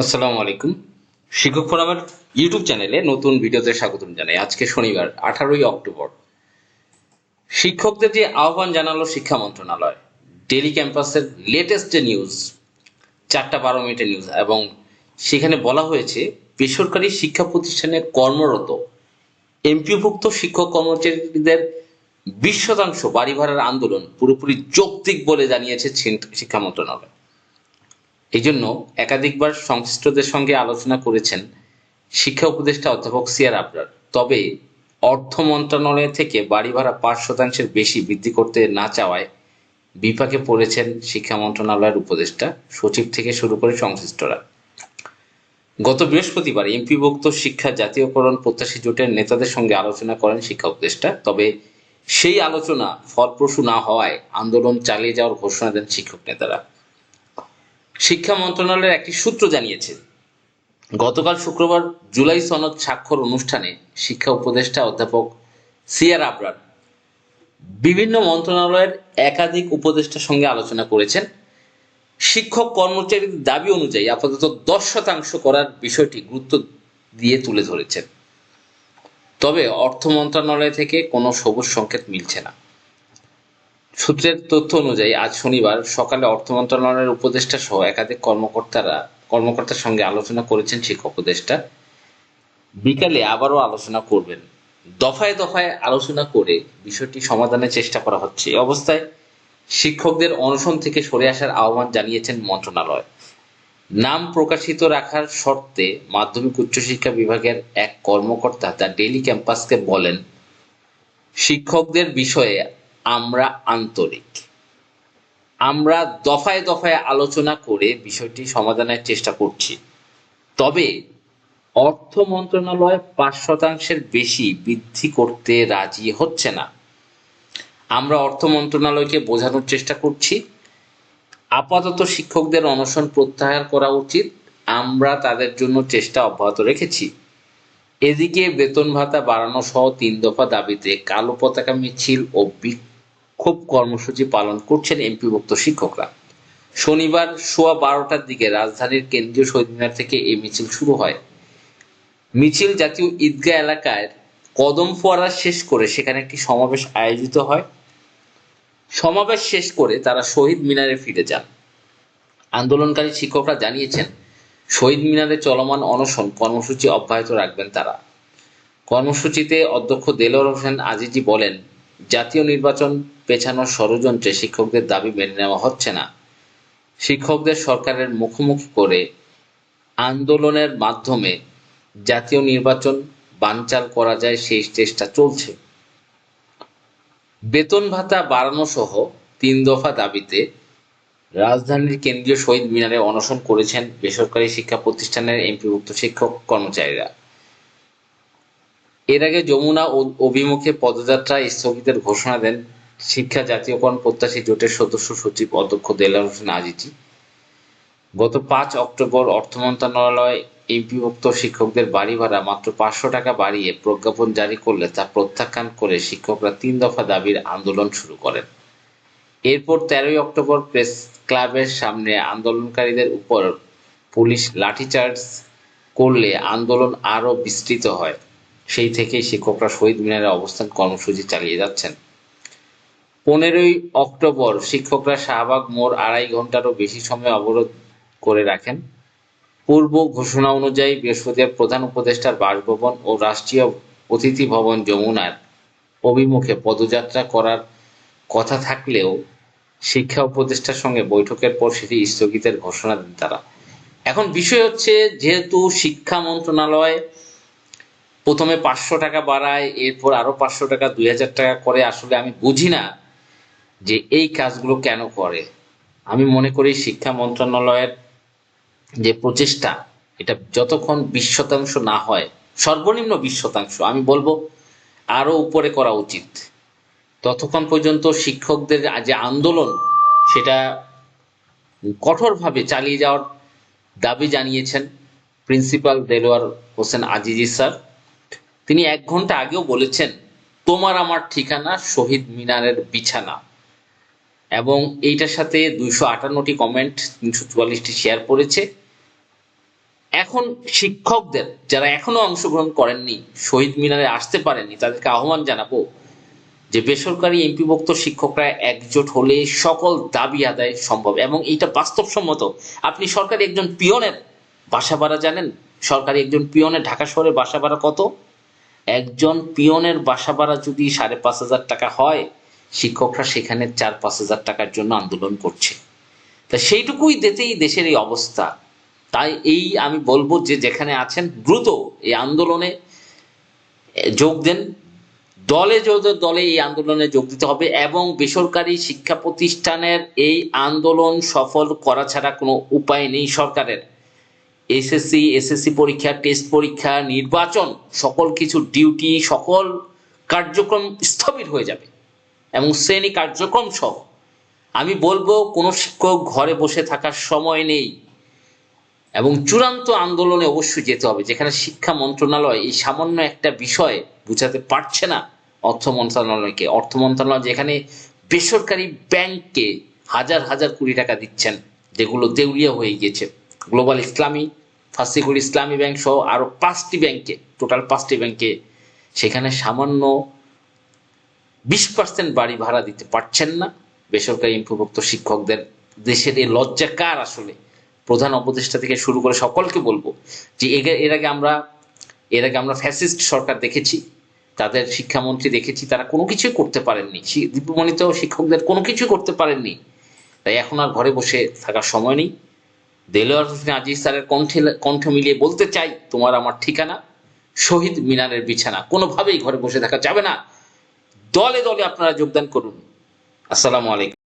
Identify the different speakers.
Speaker 1: আসসালামু আলাইকুম। শিক্ষক ফোরামের ইউটিউব চ্যানেলে নতুন ভিডিওতে স্বাগতম জানাই। আজকে শনিবার, আঠারোই অক্টোবর। শিক্ষকদের যে আহ্বান জানালো শিক্ষা মন্ত্রণালয় ডেলি ক্যাম্পাসের লেটেস্ট যে নিউজ চারটা বারো মিনিটের নিউজ এবং সেখানে বলা হয়েছে, বেসরকারি শিক্ষা প্রতিষ্ঠানে কর্মরত, এমপিভুক্ত শিক্ষক কর্মচারীদের বিশ শতাংশ বাড়ি ভাড়ার আন্দোলন পুরোপুরি যৌক্তিক বলে জানিয়েছে শিক্ষা মন্ত্রণালয়। এই জন্য একাধিকবার সংশ্লিষ্টদের সঙ্গে আলোচনা করেছেন শিক্ষা উপদেষ্টা অধ্যাপক সিয়ার আবরার। তবে অর্থ মন্ত্রণালয় থেকে বাড়ি ভাড়া পাঁচ শতাংশের বেশি বৃদ্ধি করতে না চাওয়ায় বিপাকে পড়েছেন শিক্ষা মন্ত্রণালয়ের উপদেষ্টা, সচিব থেকে শুরু করে সংশ্লিষ্টরা। গত বৃহস্পতিবার এমপিভুক্ত শিক্ষা জাতীয়করণ প্রত্যাশী জোটের নেতাদের সঙ্গে আলোচনা করেন শিক্ষা উপদেষ্টা। তবে সেই আলোচনা ফলপ্রসূ না হওয়ায় আন্দোলন চালিয়ে যাওয়ার ঘোষণা দেন শিক্ষক নেতারা। শিক্ষা মন্ত্রণালয়ের একটি সূত্র জানিয়েছে। গতকাল শুক্রবার জুলাই সনদ স্বাক্ষর অনুষ্ঠানে শিক্ষা উপদেষ্টা অধ্যাপক সিয়ার আবরার বিভিন্ন মন্ত্রণালয়ের একাধিক উপদেষ্টার সঙ্গে আলোচনা করেছেন। শিক্ষক কর্মচারীদের দাবি অনুযায়ী আপাতত দশ শতাংশ করার বিষয়টি গুরুত্ব দিয়ে তুলে ধরেছেন। তবে অর্থ মন্ত্রণালয় থেকে কোনো সবুজ সংকেত মিলছে না। সূত্রের তথ্য অনুযায়ী, আজ শনিবার সকালে অর্থ মন্ত্রণালয়ের উপদেষ্টা সহ একাধিক কর্মকর্তারা কর্মকর্তার সঙ্গে আলোচনা করেছেন শিক্ষক উপদেষ্টা। বিকালে আবারও আলোচনা করবেন। দফায় দফায় আলোচনা করে বিষয়টি সমাধানের চেষ্টা করা হচ্ছে। এই অবস্থায় শিক্ষকদের অনশন থেকে সরে আসার আহ্বান জানিয়েছেন মন্ত্রণালয়। নাম প্রকাশিত রাখার শর্তে মাধ্যমিক উচ্চশিক্ষা বিভাগের এক কর্মকর্তা তার ডেলি ক্যাম্পাসকে বলেন, শিক্ষকদের বিষয়ে আমরা আন্তরিক। আমরা দফায় দফায় আলোচনা করে বিষয়টি সমাধানের চেষ্টা করছি। তবে অর্থ মন্ত্রণালয় পাঁচ শতাংশের বেশি বৃদ্ধি করতে রাজি হচ্ছে না। আমরা অর্থ মন্ত্রণালয়কে বোঝানোর চেষ্টা করছি। আপাতত শিক্ষকদের অনশন প্রত্যাহার করা উচিত। আমরা তাদের জন্য চেষ্টা অব্যাহত রেখেছি। এদিকে বেতন ভাতা বাড়ানো সহ তিন দফা দাবিতে কালো পতাকা, মিছিল ও বিক্ষোভ কর্মসূচি পালন করছেন এমপিভুক্ত শিক্ষকরা। শনিবার সোয়া বারোটার দিকে রাজধানীর কেন্দ্রীয় শহীদ মিনার থেকে এই মিছিল শুরু হয়। মিছিল জাতীয় ঈদগাহ এলাকায় কদম ফোয়ারা শেষ করে সেখানে একটি সমাবেশ আয়োজিত হয়। সমাবেশ শেষ করে তারা শহীদ মিনারে ফিরে যান। আন্দোলনকারী শিক্ষকরা জানিয়েছেন, শহীদ মিনারে চলমান অনশন কর্মসূচি অব্যাহত রাখবেন তারা। কর্মসূচিতে অধ্যক্ষ দেলোয়ার হোসেন আজিজি বলেন জাতীয় নির্বাচন পেছানোর ষড়যন্ত্রে শিক্ষকদের দাবি মেনে নেওয়া হচ্ছে না। শিক্ষকদের সরকারের মুখোমুখি করে আন্দোলনের মাধ্যমে জাতীয় নির্বাচন বানচাল করা যায় সেই চেষ্টা চলছে। বেতন ভাতা বাড়ানো সহ তিন দফা দাবিতে রাজধানীর কেন্দ্রীয় শহীদ মিনারে অনশন করেছেন বেসরকারি শিক্ষা প্রতিষ্ঠানের এমপিভুক্ত শিক্ষক কর্মচারীরা। এর আগে যমুনা অভিমুখে পদযাত্রা স্থগিতের ঘোষণা দেন শিক্ষা জাতীয়করণ প্রত্যাশী জোটের সদস্য সচিব অধ্যক্ষ দেলার হোসেন আজিজি। গত পাঁচ অক্টোবর অর্থ মন্ত্রণালয় এমপিভুক্ত শিক্ষকদের বাড়ি ভাড়া মাত্র পাঁচশো টাকা বাড়িয়ে প্রজ্ঞাপন জারি করলে তা প্রত্যাখ্যান করে শিক্ষকরা তিন দফা দাবির আন্দোলন শুরু করেন। এরপর তেরোই অক্টোবর প্রেস ক্লাবের সামনে আন্দোলনকারীদের উপর পুলিশ লাঠিচার্জ করলে আন্দোলন আরও বিস্তৃত হয়। সেই থেকেই শিক্ষকরা শহীদ মিনারে অবস্থান কর্মসূচি চালিয়ে যাচ্ছেন। পনেরোই অক্টোবর শিক্ষকরা শাহবাগ মোড় আড়াই ঘন্টারও বেশি সময় অবরোধ করে রাখেন। পূর্ব ঘোষণা অনুযায়ী বৃহস্পতিবার প্রধান উপদেষ্টার বাসভবন ও রাষ্ট্রীয় অতিথি ভবন যমুনার অভিমুখে পদযাত্রা করার কথা থাকলেও শিক্ষা উপদেষ্টার সঙ্গে বৈঠকের পর সেটি স্থগিতের ঘোষণা দেন তারা। এখন বিষয় হচ্ছে, যেহেতু শিক্ষা মন্ত্রণালয় প্রথমে পাঁচশো টাকা বাড়ায়, এরপর আরও পাঁচশো টাকা, দুই হাজার টাকা করে। আসলে আমি বুঝি না যে এই কাজগুলো কেন করে। আমি মনে করি শিক্ষা মন্ত্রণালয়ের যে প্রচেষ্টা, এটা যতক্ষণ বিশ শতাংশ না হয়, সর্বনিম্ন বিশ শতাংশ, আমি বলব আরও উপরে করা উচিত। ততক্ষণ পর্যন্ত শিক্ষকদের যে আন্দোলন, সেটা কঠোরভাবে চালিয়ে যাওয়ার দাবি জানিয়েছেন প্রিন্সিপাল দেলোয়ার হোসেন আজিজি স্যার। তিনি এক ঘণ্টা আগেও বলেছেন, তোমার আমার ঠিকানা শহীদ মিনারের বিছানা। এবং এইটার সাথে দুইশো আটান্নটি কমেন্ট, তিনশো চুয়াল্লিশটি শেয়ার করেছে এখন শিক্ষকদের, যারা এখনও অংশগ্রহণ করেননি, শহীদ মিনারে আসতে পারেননি, তাদেরকে আহ্বান জানাব যে বেসরকারি এমপিভুক্ত শিক্ষকরা একজোট হলে সকল দাবি আদায় সম্ভব। এবং এইটা বাস্তবসম্মত। আপনি সরকারি একজন পিয়নের বাসা ভাড়া জানেন? সরকারি একজন পিয়নের ঢাকা শহরে বাসা ভাড়া কত? একজন পিয়নের বাসা ভাড়া যদি সাড়ে পাঁচ হাজার টাকা হয়, শিক্ষকরা সেখানে চার পাঁচ হাজার টাকার জন্য আন্দোলন করছে। তা সেইটুকুই দিতেই দেশের এই অবস্থা। তাই এই আমি বলব যে যেখানে আছেন, দ্রুত এই আন্দোলনে যোগ দেন। দলে যোগ দলে এই আন্দোলনে যোগ দিতে হবে এবং বেসরকারি শিক্ষা প্রতিষ্ঠানের এই আন্দোলন সফল করা ছাড়া কোনো উপায় নেই সরকারের। এসএসসি এসএসসি পরীক্ষা টেস্ট পরীক্ষা, নির্বাচন, সকল কিছু ডিউটি সকল কার্যক্রম স্থবির হয়ে যাবে। এবং শ্রেণি কার্যক্রম সহ। আমি বলব, কোনো শিক্ষক ঘরে বসে থাকার সময় নেই। এবং চূড়ান্ত আন্দোলনে অবশ্যই যেতে হবে। যেখানে শিক্ষা মন্ত্রণালয় এই সামান্য একটা বিষয় বুঝাতে পারছে না অর্থ মন্ত্রণালয়কে। অর্থ মন্ত্রণালয় যেখানে বেসরকারি ব্যাংককে হাজার হাজার কোটি টাকা দিচ্ছেন, যেগুলো দেউলিয়া হয়ে গিয়েছে। গ্লোবাল ইসলামী ফার্সিকুল ইসলামী ব্যাংক সহ আরও পাঁচটি ব্যাংকে টোটাল পাঁচটি ব্যাংকে সেখানে সামান্য বিশ পার্সেন্ট বাড়ি ভাড়া দিতে পারছেন না। বেসরকারি ইম্পুভুক্ত শিক্ষকদের দেশের এই লজ্জা কার আসলে? প্রধান উপদেষ্টা থেকে শুরু করে সকলকে বলব যে এর আগে আমরা, এর আগে আমরা ফ্যাসিস্ট সরকার দেখেছি, তাদের শিক্ষামন্ত্রী দেখেছি, তারা কোনো কিছুই করতে পারেননি। দীপমণিত শিক্ষকদের কোনো কিছু করতে পারেননি। তাই এখন আর ঘরে বসে থাকার সময় নেই। দেলোয়ার হোসেন আজিজ স্যারের কণ্ঠে কণ্ঠ মিলিয়ে বলতে চাই, তোমার আমার ঠিকানা, শহীদ মিনারের বিছানা। কোনোভাবেই ঘরে বসে থাকা যাবে না। দলে দলে আপনারা যোগদান করুন। আসসালামু আলাইকুম।